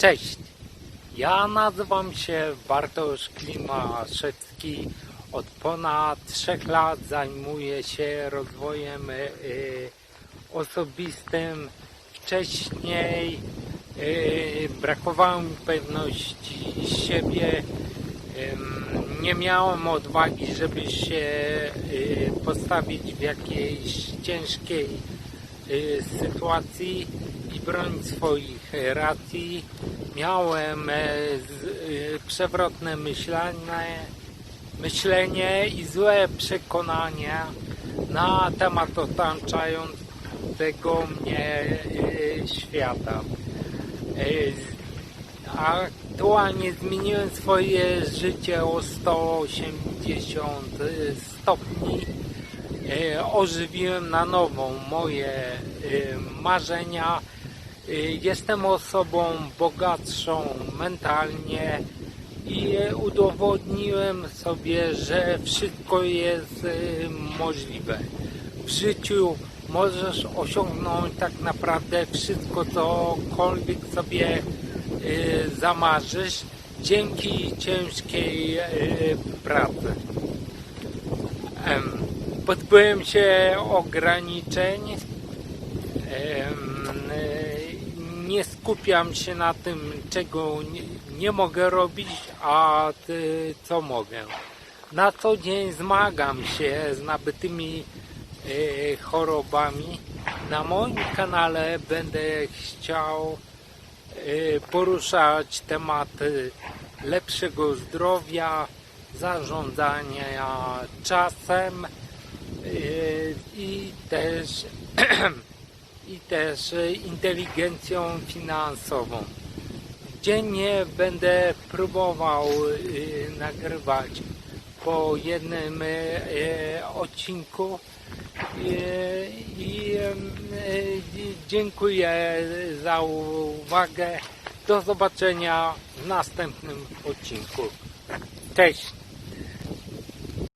Cześć, ja nazywam się Bartosz Klimaszewski. Od ponad trzech lat zajmuję się rozwojem y, osobistym. Wcześniej y, brakowało mi pewności siebie. Ym, Nie miałem odwagi, żeby się y, postawić w jakiejś ciężkiej y, sytuacji bronić swoich e, racji. Miałem e, y, przewrotne myślenie, myślenie i złe przekonania na temat otaczającego mnie świata. Aktualnie zmieniłem swoje życie o 180 stopni. E, Ożywiłem na nowo moje e, marzenia. E, Jestem osobą bogatszą mentalnie i udowodniłem sobie, że wszystko jest e, możliwe. W życiu możesz osiągnąć tak naprawdę wszystko, cokolwiek sobie e, zamarzysz dzięki ciężkiej pracy. Em, Pozbyłem się ograniczeń. Nie skupiam się na tym, czego nie, nie mogę robić, a ty, co mogę. Na co dzień zmagam się z nabytymi e, chorobami. Na moim kanale będę chciał e, poruszać tematy lepszego zdrowia, zarządzania czasem e, i też, i też inteligencją finansową. Dziennie będę próbował e, nagrywać po jednym e, odcinku e, i dziękuję za uwagę. Do zobaczenia w następnym odcinku. Cześć!